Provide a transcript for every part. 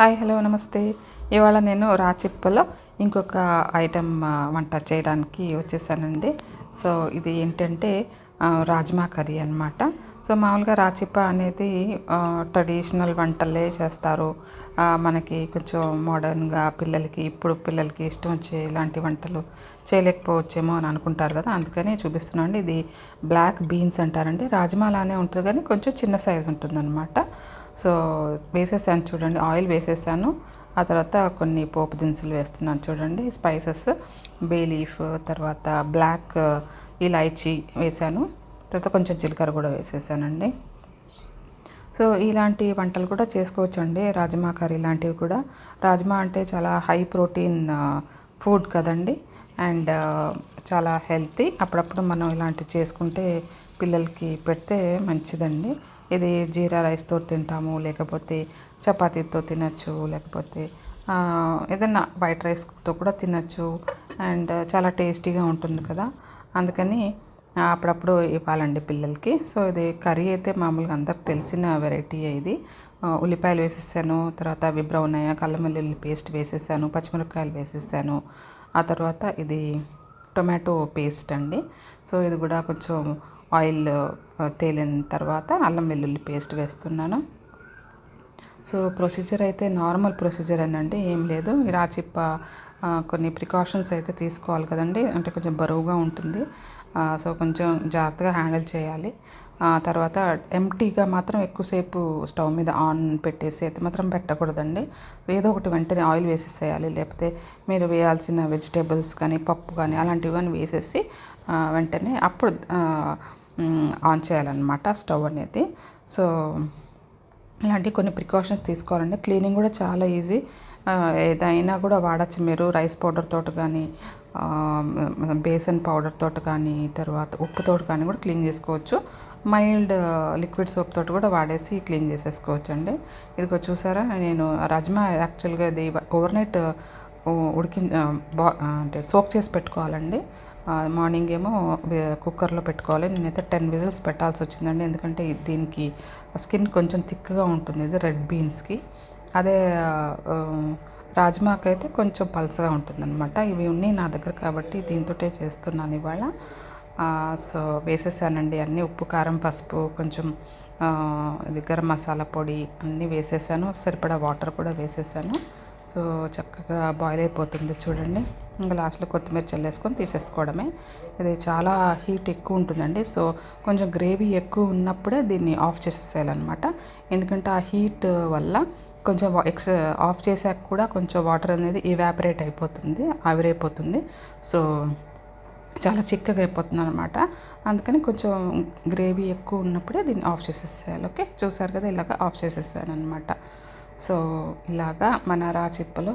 Hi hello నమస్తే. ఇవాళ నేను రాచిప్పలో ఇంకొక ఐటెం వంట చేయడానికి వచ్చేసానండి. సో ఇది ఏంటంటే రాజ్మా కర్రీ అనమాట సో మామూలుగా రాచిప్ప అనేది ట్రెడిషనల్ వంటలే చేస్తారు. మనకి కొంచెం మోడర్న్గా పిల్లలకి ఇప్పుడు పిల్లలకి ఇష్టం వచ్చే ఇలాంటి వంటలు చేయలేకపోవచ్చేమో అని అనుకుంటారు కదా. అందుకని చూపిస్తున్నాను ఇది బ్లాక్ బీన్స్ అంటారండి. రాజ్మాలానే ఉంటుంది కానీ కొంచెం చిన్న సైజు ఉంటుందన్నమాట. సో వేసేసాను చూడండి ఆయిల్ వేసేసాను. ఆ తర్వాత కొన్ని పోపు దినుసులు వేస్తున్నాను చూడండి స్పైసెస్ బే లీఫ్ తర్వాత బ్లాక్ ఇలాచీ వేసాను. తర్వాత కొంచెం జీలకర్ర కూడా వేసేసానండి. సో ఇలాంటి వంటలు కూడా చేసుకోవచ్చండి రాజ్మా కర్రీ లాంటివి కూడా. రాజ్మా అంటే చాలా హై ప్రోటీన్ ఫుడ్ కదండి. అండ్ చాలా హెల్తీ. అప్పుడప్పుడు మనం ఇలాంటివి చేసుకుంటే పిల్లలకి పెడితే మంచిదండి. ఇది జీరా రైస్తో తింటాము లేకపోతే చపాతీతో తినచ్చు లేకపోతే ఏదన్నా వైట్ రైస్తో కూడా తినచ్చు. అండ్ చాలా టేస్టీగా ఉంటుంది కదా. అందుకని అప్పుడప్పుడు ఇవ్వాలండి పిల్లలకి. సో ఇది కర్రీ అయితే మామూలుగా అందరికి తెలిసిన వెరైటీ ఇది. ఉల్లిపాయలు వేసేసాను తర్వాత అవి బ్రౌన్ అయ్యా అల్లం పేస్ట్ వేసేసాను పచ్చిమిరపకాయలు వేసేసాను. ఆ తర్వాత ఇది టొమాటో పేస్ట్ అండి. సో ఇది కూడా కొంచెం ఆయిల్ తేలిన తర్వాత అల్లం వెల్లుల్లి పేస్ట్ వేస్తున్నాను. సో ప్రొసీజర్ అయితే నార్మల్ ప్రొసీజర్ అనండి ఏం లేదు. రాచిప్ప కొన్ని ప్రికాషన్స్ అయితే తీసుకోవాలి కదండి. అంటే కొంచెం బరువుగా ఉంటుంది. సో కొంచెం జాగ్రత్తగా హ్యాండిల్ చేయాలి. తర్వాత ఎంటీగా మాత్రం ఎక్కువసేపు స్టవ్ మీద ఆన్ పెట్టేసి అయితే మాత్రం పెట్టకూడదండి. ఏదో ఒకటి వెంటనే ఆయిల్ వేసేసేయాలి. లేకపోతే మీరు వేయాల్సిన వెజిటేబుల్స్ కానీ పప్పు కానీ అలాంటివన్నీ వేసేసి వెంటనే అప్పుడు ఆన్ చేయాలన్నమాట స్టవ్ అనేది. సో ఇలాంటి కొన్ని ప్రికాషన్స్ తీసుకోవాలండి. క్లీనింగ్ కూడా చాలా ఈజీ. ఏదైనా కూడా వాడచ్చు మీరు. రైస్ పౌడర్ తోటి కానీ బేసన్ పౌడర్ తోటి కానీ తర్వాత ఉప్పుతో కానీ కూడా క్లీన్ చేసుకోవచ్చు. మైల్డ్ లిక్విడ్ సోప్ తోటి కూడా వాడేసి క్లీన్ చేసేసుకోవచ్చు అండి ఇదిగో చూసారా నేను రాజ్మా యాక్చువల్గా ఇది ఓవర్నైట్ ఉడికి బా అంటే సోక్ చేసి పెట్టుకోవాలండి. మార్నింగ్ ఏమో కుక్కర్లో పెట్టుకోవాలి. నేనైతే టెన్ విజిల్స్ పెట్టాల్సి వచ్చిందండి. ఎందుకంటే దీనికి స్కిన్ కొంచెం థిక్గా ఉంటుంది. ఇది రెడ్ బీన్స్కి. అదే రాజ్మాకి అయితే కొంచెం పల్సగా ఉంటుందన్నమాట. ఇవి ఉన్నాయి నా దగ్గర కాబట్టి దీంతోటే చేస్తున్నాను ఇవాళ. సో వేసేసానండి అన్నీ. ఉప్పు కారం పసుపు కొంచెం ఇది గరం మసాలా పొడి అన్నీ వేసేసాను. సరిపడా వాటర్ కూడా వేసేసాను. సో చక్కగా బాయిల్ అయిపోతుంది చూడండి. ఇంకా లాస్ట్లో కొత్తిమీర చల్లేసుకొని తీసేసుకోవడమే. ఇది చాలా హీట్ ఎక్కువ ఉంటుందండి. సో కొంచెం గ్రేవీ ఎక్కువ ఉన్నప్పుడే దీన్ని ఆఫ్ చేసేసేయాలన్నమాట. ఎందుకంటే ఆ హీట్ వల్ల కొంచెం ఎక్స్ ఆఫ్ చేశాక కూడా కొంచెం వాటర్ అనేది ఇవాపరేట్ అయిపోతుంది ఆవిరైపోతుంది. సో చాలా చిక్కగా అయిపోతుంది అనమాట అందుకని కొంచెం గ్రేవీ ఎక్కువ ఉన్నప్పుడే దీన్ని ఆఫ్ చేసేసేయాలి. ఓకే చూసారు కదా ఇలాగ ఆఫ్ చేసేసాను అనమాట సో ఇలాగా మన రాచిప్పలో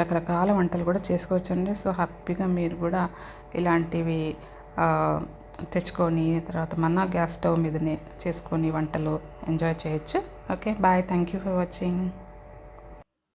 రకరకాల వంటలు కూడా చేసుకోవచ్చండి. సో హ్యాపీగా మీరు కూడా ఇలాంటివి తెచ్చుకొని తర్వాత మన గ్యాస్ స్టవ్ మీదనే చేసుకొని వంటలు ఎంజాయ్ చేయొచ్చు. Okay bye. Thank you for watching.